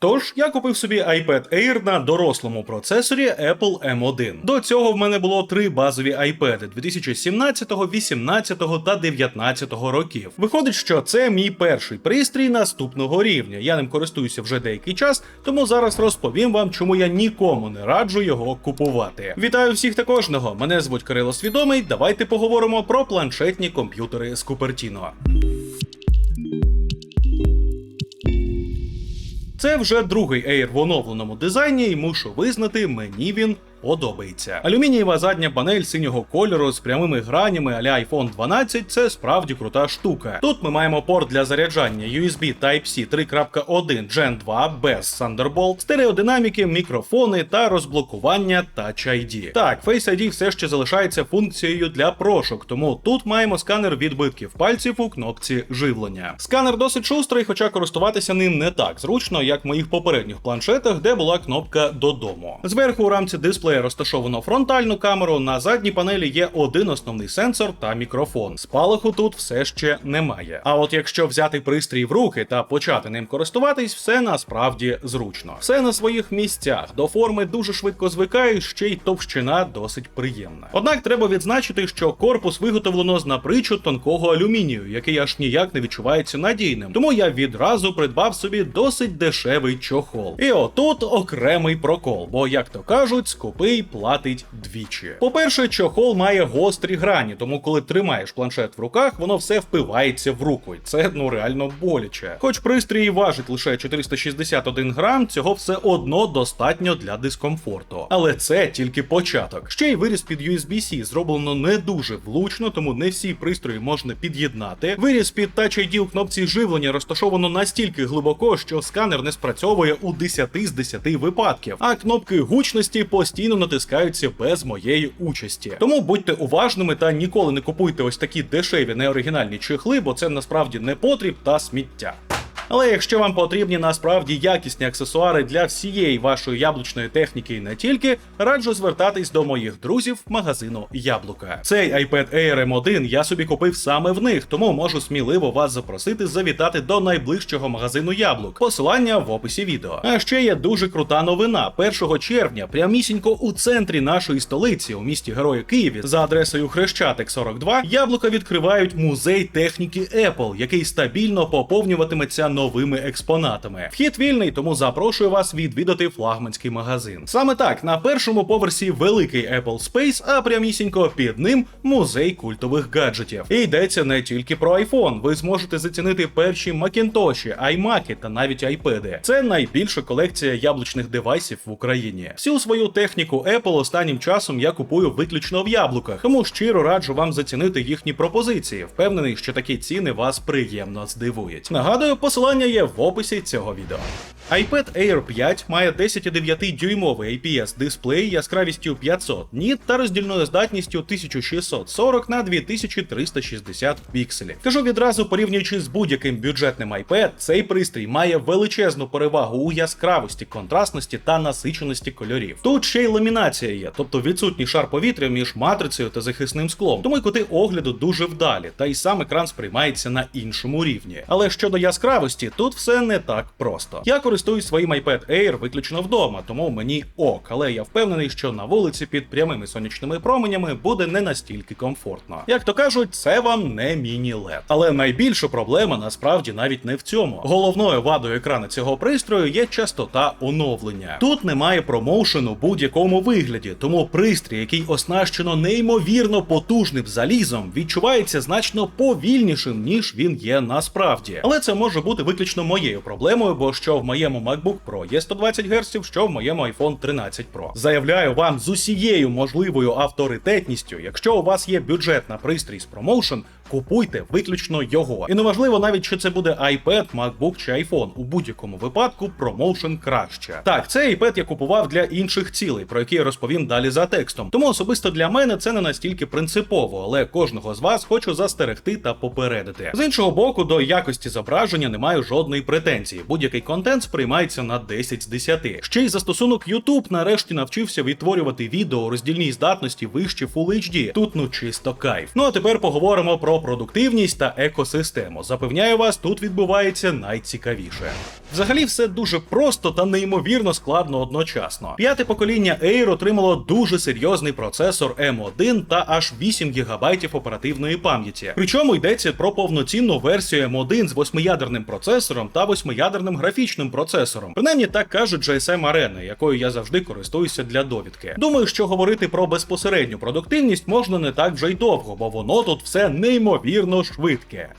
Тож я купив собі iPad Air на дорослому процесорі Apple M1. До цього в мене було три базові iPad 2017, 18 та 19 років. Виходить, що це мій перший пристрій наступного рівня. Я ним користуюся вже деякий час, тому зараз розповім вам, чому я нікому не раджу його купувати. Вітаю всіх та кожного! Мене звуть Кирило Свідомий. Давайте поговоримо про планшетні комп'ютери з Купертіно. Це вже другий Air в оновленому дизайні, і мушу визнати, мені він подобається. Алюмінієва задня панель синього кольору з прямими гранями а iPhone 12 це справді крута штука. Тут ми маємо порт для заряджання USB Type-C 3.1 Gen 2 без Thunderbolt, стереодинаміки, мікрофони та розблокування Touch ID. Так, Face ID все ще залишається функцією для прошок, тому тут маємо сканер відбитків пальців у кнопці живлення. Сканер досить шустрий, хоча користуватися ним не так зручно, як в моїх попередніх планшетах, де була кнопка додому. Зверху у рамці дисплея розташовано фронтальну камеру. На задній панелі є один основний сенсор та мікрофон. Спалаху тут все ще немає. А от якщо взяти пристрій в руки та почати ним користуватись, все насправді зручно. Все на своїх місцях. До форми дуже швидко звикаєш, ще й товщина досить приємна. Однак треба відзначити, що корпус виготовлено з напричу тонкого алюмінію, який аж ніяк не відчувається надійним. Тому я відразу придбав собі досить дешевий чохол. І отут окремий прокол, бо як то кажуть, скупий платить двічі. По-перше, чохол має гострі грані, тому коли тримаєш планшет в руках, воно все впивається в руку, і це ну реально боляче. Хоч пристрій важить лише 461 грам, цього все одно достатньо для дискомфорту. Але це тільки початок. Ще й виріз під USB-C зроблено не дуже влучно, тому не всі пристрої можна під'єднати. Виріз під Touch ID у кнопці живлення розташовано настільки глибоко, що сканер не спрацьовує у 10 з 10 випадків, а кнопки гучності постійно натискаються без моєї участі. Тому будьте уважними та ніколи не купуйте ось такі дешеві неоригінальні чехли, бо це насправді не потріб та сміття. Але якщо вам потрібні насправді якісні аксесуари для всієї вашої яблучної техніки і не тільки, раджу звертатись до моїх друзів магазину Яблука. Цей iPad Air M1 я собі купив саме в них, тому можу сміливо вас запросити завітати до найближчого магазину яблук. Посилання в описі відео. А ще є дуже крута новина. 1 червня, прямісінько у центрі нашої столиці, у місті Героя Києві, за адресою Хрещатик 42, яблука відкривають музей техніки Apple, який стабільно поповнюватиметься новими експонатами. Вхід вільний, тому запрошую вас відвідати флагманський магазин. Саме так, на першому поверсі великий Apple Space, а прямісінько під ним музей культових гаджетів. І йдеться не тільки про iPhone. Ви зможете зацінити перші Макінтоші, iMac та навіть iPad. Це найбільша колекція яблучних девайсів в Україні. Всю свою техніку Apple останнім часом я купую виключно в яблуках, тому щиро раджу вам зацінити їхні пропозиції. Впевнений, що такі ціни вас приємно здивують. Нагадую, посилання є в описі цього відео. iPad Air 5 має 10,9 дюймовий IPS дисплей яскравістю 500 ніт та роздільною здатністю 1640 на 2360 пікселів. Кажу відразу, порівнюючи з будь-яким бюджетним iPad, цей пристрій має величезну перевагу у яскравості, контрастності та насиченості кольорів. Тут ще й ламінація є, тобто відсутній шар повітря між матрицею та захисним склом. Тому й кути огляду дуже вдалі, та й сам екран сприймається на іншому рівні. Але щодо яскравості, тут все не так просто. Я користуюсь своїм iPad Air виключно вдома, тому мені ок, але я впевнений, що на вулиці під прямими сонячними променями буде не настільки комфортно. Як то кажуть, це вам не міні-LED. Але найбільша проблема насправді навіть не в цьому. Головною вадою екрану цього пристрою є частота оновлення. Тут немає промоушену будь-якому вигляді, тому пристрій, який оснащено неймовірно потужним залізом, відчувається значно повільнішим, ніж він є насправді. Але це може бути виключно моєю проблемою, бо що в моєму MacBook Pro є 120 Гц, що в моєму iPhone 13 Pro. Заявляю вам з усією можливою авторитетністю, якщо у вас є бюджет на пристрій з промоушен, купуйте виключно його. І неважливо навіть, чи це буде iPad, MacBook чи iPhone. У будь-якому випадку промоушен краще. Так, цей iPad я купував для інших цілей, про які я розповім далі за текстом. Тому особисто для мене це не настільки принципово, але кожного з вас хочу застерегти та попередити. З іншого боку, до якості зображення немає жодної претензії. Будь-який контент сприймається на 10 з 10. Ще й застосунок YouTube нарешті навчився відтворювати відео у роздільній здатності вище Full HD. Тут ну чисто кайф. Ну а тепер поговоримо про продуктивність та екосистему. Запевняю вас, тут відбувається найцікавіше. Взагалі, все дуже просто та неймовірно складно одночасно. П'яте покоління Air отримало дуже серйозний процесор M1 та аж 8 ГБ оперативної пам'яті. Причому йдеться про повноцінну версію M1 з восьмиядерним процесором та восьмиядерним графічним процесором. Принаймні так кажуть GSM Arena, якою я завжди користуюся для довідки. Думаю, що говорити про безпосередню продуктивність можна не так вже й довго, бо воно тут все неймовірно швидке.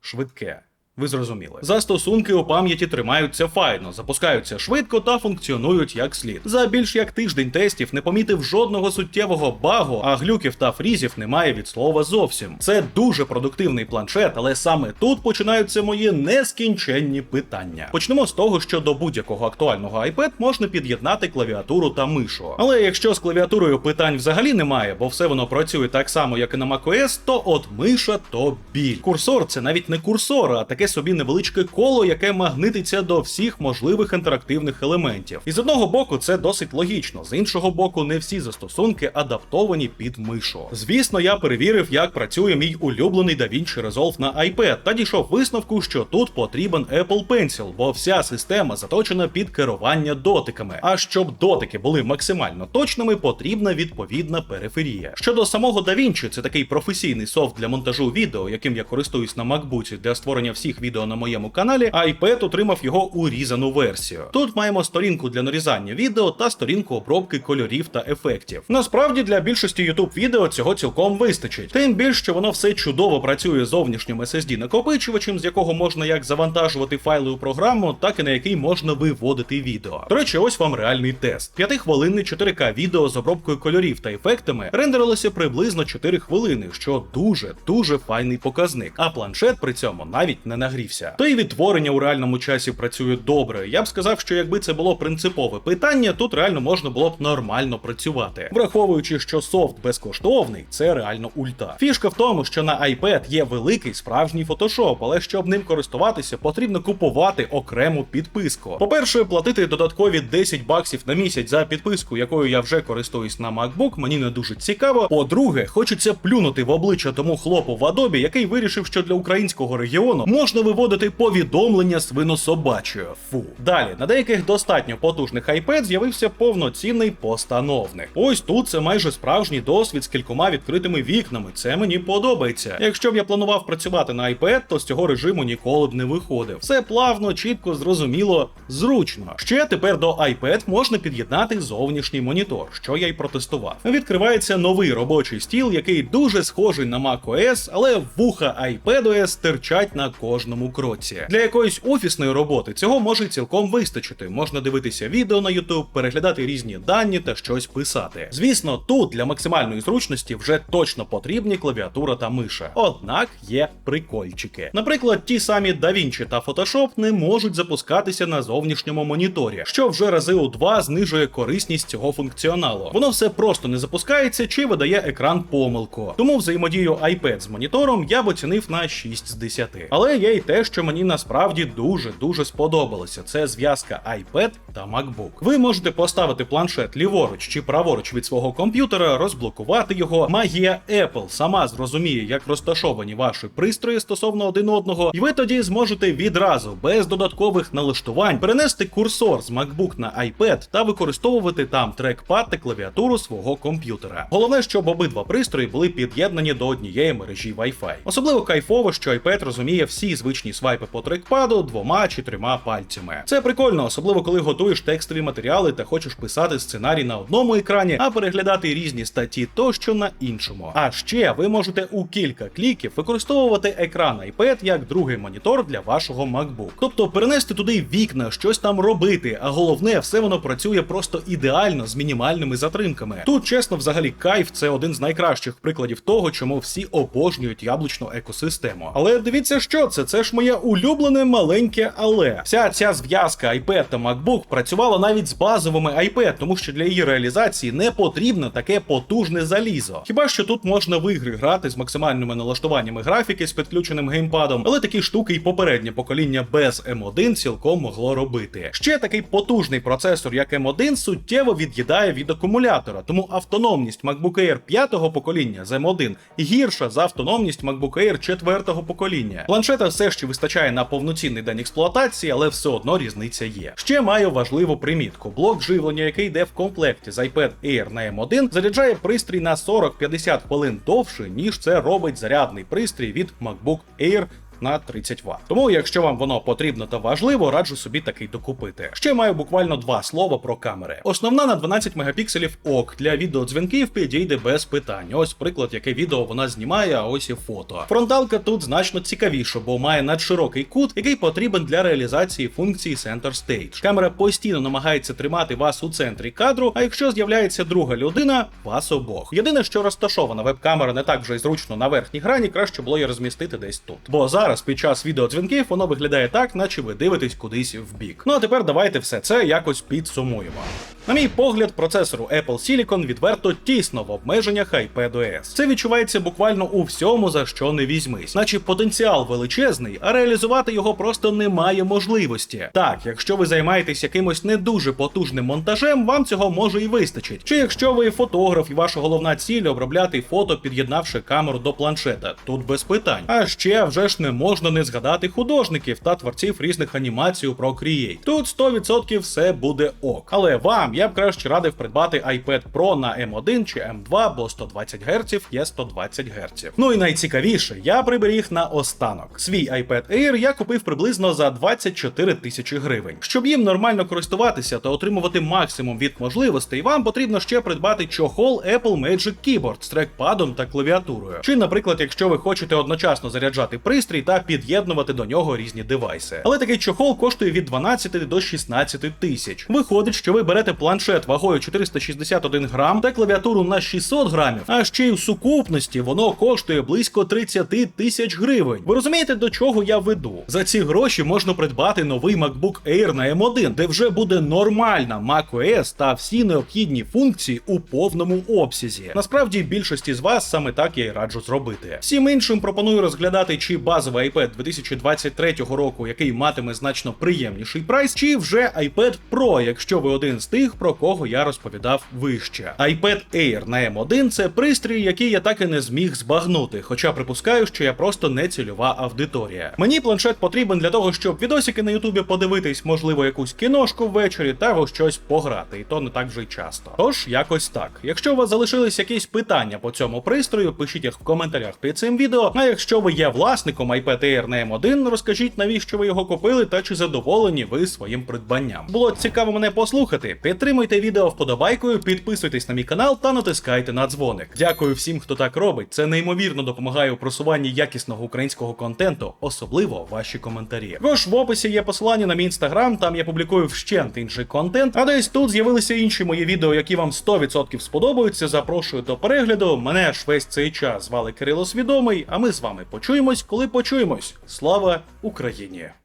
Швидке. Ви зрозуміли. Застосунки у пам'яті тримаються файно, запускаються швидко та функціонують як слід. За більш як тиждень тестів не помітив жодного суттєвого багу, а глюків та фрізів немає від слова зовсім. Це дуже продуктивний планшет, але саме тут починаються мої нескінченні питання. Почнемо з того, що до будь-якого актуального iPad можна під'єднати клавіатуру та мишу. Але якщо з клавіатурою питань взагалі немає, бо все воно працює так само, як і на macOS, то от миша то біль. Курсор це навіть не курсор, а таке собі невеличке коло, яке магнититься до всіх можливих інтерактивних елементів. І з одного боку, це досить логічно, з іншого боку, не всі застосунки адаптовані під мишу. Звісно, я перевірив, як працює мій улюблений DaVinci Resolve на iPad, та дійшов висновку, що тут потрібен Apple Pencil, бо вся система заточена під керування дотиками. А щоб дотики були максимально точними, потрібна відповідна периферія. Щодо самого DaVinci, це такий професійний софт для монтажу відео, яким я користуюсь на MacBook для створення всіх відео на моєму каналі, а iPad отримав його урізану версію. Тут маємо сторінку для нарізання відео та сторінку обробки кольорів та ефектів. Насправді для більшості YouTube відео цього цілком вистачить. Тим більше, що воно все чудово працює з зовнішнім SSD накопичувачем, з якого можна як завантажувати файли у програму, так і на який можна виводити відео. До речі, ось вам реальний тест. П'ятихвилинне 4К відео з обробкою кольорів та ефектами рендерилося приблизно 4 хвилини, що дуже дуже файний показник. А планшет при цьому навіть не нагрівся. То і відтворення у реальному часі працює добре. Я б сказав, що якби це було принципове питання, тут реально можна було б нормально працювати. Враховуючи, що софт безкоштовний, це реально ульта. Фішка в тому, що на iPad є великий справжній фотошоп, але щоб ним користуватися, потрібно купувати окрему підписку. По-перше, платити додаткові 10 баксів на місяць за підписку, якою я вже користуюсь на MacBook, мені не дуже цікаво. По-друге, хочеться плюнути в обличчя тому хлопу в Adobe, який вирішив, що для українського регіону можна виводити повідомлення свинособачою. Фу. Далі на деяких достатньо потужних iPad з'явився повноцінний постановник. Ось тут це майже справжній досвід з кількома відкритими вікнами. Це мені подобається. Якщо б я планував працювати на iPad, то з цього режиму ніколи б не виходив. Все плавно, чітко, зрозуміло, зручно. Ще тепер до iPad можна під'єднати зовнішній монітор, що я й протестував. Відкривається новий робочий стіл, який дуже схожий на macOS, але вуха iPadOS стирчать на кожному кроці. Для якоїсь офісної роботи цього може цілком вистачити. Можна дивитися відео на YouTube, переглядати різні дані та щось писати. Звісно, тут для максимальної зручності вже точно потрібні клавіатура та миша. Однак є прикольчики. Наприклад, ті самі DaVinci та Photoshop не можуть запускатися на зовнішньому моніторі, що вже рази у два знижує корисність цього функціоналу. Воно все просто не запускається чи видає екран помилку. Тому взаємодію iPad з монітором я б оцінив на 6 з 10. Але є й те, що мені насправді дуже дуже сподобалося. Це зв'язка iPad та MacBook. Ви можете поставити планшет ліворуч чи праворуч від свого комп'ютера, розблокувати його. Магія Apple сама зрозуміє, як розташовані ваші пристрої стосовно один одного, і ви тоді зможете відразу без додаткових налаштувань перенести курсор з MacBook на iPad та використовувати там трекпад та клавіатуру свого комп'ютера. Головне, щоб обидва пристрої були під'єднані до однієї мережі Wi-Fi. Особливо кайфово, що iPad розуміє всі звичні свайпи по трекпаду двома чи трьома пальцями. Це прикольно, особливо коли готуєш текстові матеріали та хочеш писати сценарій на одному екрані, а переглядати різні статті тощо на іншому. А ще ви можете у кілька кліків використовувати екран iPad як другий монітор для вашого MacBook. Тобто перенести туди вікна, щось там робити, а головне, все воно працює просто ідеально з мінімальними затримками. Тут, чесно, взагалі кайф це один з найкращих прикладів того, чому всі обожнюють яблучну екосистему. Але дивіться, що це? Це ж моє улюблене маленьке але. Вся ця зв'язка iPad та MacBook працювала навіть з базовими iPad, тому що для її реалізації не потрібно таке потужне залізо. Хіба що тут можна в ігри грати з максимальними налаштуваннями графіки з підключеним геймпадом, але такі штуки і попереднє покоління без M1 цілком могло робити. Ще такий потужний процесор, як M1, суттєво від'їдає від акумулятора, тому автономність MacBook Air 5-го покоління з M1 гірша за автономність MacBook Air 4-го покоління. Планшета все ще вистачає на повноцінний день експлуатації, але все одно різниця є. Ще маю важливу примітку: блок живлення, який йде в комплекті з iPad Air на M1, заряджає пристрій на 40-50 хвилин довше, ніж це робить зарядний пристрій від MacBook Air на 30 Вт. Тому, якщо вам воно потрібно та важливо, раджу собі такий докупити. Ще маю буквально два слова про камери. Основна на 12 мегапікселів ок для відеодзвінків підійде без питань. Ось приклад, яке відео вона знімає, а ось і фото. Фронталка тут значно цікавіша, бо має надширокий кут, який потрібен для реалізації функції Center Stage. Камера постійно намагається тримати вас у центрі кадру, а якщо з'являється друга людина, вас обох. Єдине, що розташована веб-камера не так вже й зручно на верхній грані, краще було її розмістити десь тут. Бо зараз під час відеодзвінків воно виглядає так, наче ви дивитесь кудись в бік. Ну а тепер давайте все це якось підсумуємо. На мій погляд, процесору Apple Silicon відверто тісно в обмеженнях iPadOS. Це відчувається буквально у всьому, за що не візьмись, наче потенціал величезний, а реалізувати його просто немає можливості. Так, якщо ви займаєтесь якимось не дуже потужним монтажем, вам цього може і вистачить. Чи якщо ви фотограф і ваша головна ціль обробляти фото, під'єднавши камеру до планшета, тут без питань. А ще вже ж не можна не згадати художників та творців різних анімацій у Procreate. Тут 100% все буде ок. Але вам я б краще радив придбати iPad Pro на M1 чи M2, бо 120 Гц є 120 Гц. Ну і найцікавіше, я приберіг на останок. Свій iPad Air я купив приблизно за 24 тисячі гривень. Щоб їм нормально користуватися та отримувати максимум від можливостей, вам потрібно ще придбати чохол Apple Magic Keyboard з трекпадом та клавіатурою. Чи, наприклад, якщо ви хочете одночасно заряджати пристрій та під'єднувати до нього різні девайси. Але такий чохол коштує від 12 до 16 тисяч. Виходить, що ви берете планшет вагою 461 грам та клавіатуру на 600 грамів, а ще й у сукупності воно коштує близько 30 тисяч гривень. Ви розумієте, до чого я веду? За ці гроші можна придбати новий MacBook Air на M1, де вже буде нормальна macOS та всі необхідні функції у повному обсязі. Насправді, більшості з вас саме так я й раджу зробити. Всім іншим пропоную розглядати чи базовий iPad 2023 року, який матиме значно приємніший прайс, чи вже iPad Pro, якщо ви один з тих, про кого я розповідав вище. iPad Air на M1 це пристрій, який я так і не зміг збагнути, хоча припускаю, що я просто не цільова аудиторія. Мені планшет потрібен для того, щоб відосики на Ютубі подивитись, можливо, якусь кіношку ввечері та в щось пограти, і то не так вже й часто. Тож, якось так. Якщо у вас залишились якісь питання по цьому пристрою, пишіть їх в коментарях під цим відео. А якщо ви є власником iPad Air на M1, розкажіть, навіщо ви його купили та чи задоволені ви своїм придбанням. Було цікаво мене послухати. Підтримуйте відео вподобайкою, підписуйтесь на мій канал та натискайте на дзвоник. Дякую всім, хто так робить. Це неймовірно допомагає у просуванні якісного українського контенту, особливо ваші коментарі. Також в описі є посилання на мій інстаграм, там я публікую вщент інший контент. А десь тут з'явилися інші мої відео, які вам 100% сподобаються. Запрошую до перегляду. Мене ж весь цей час звали Кирило Свідомий. А ми з вами почуємось, коли почуємось. Слава Україні!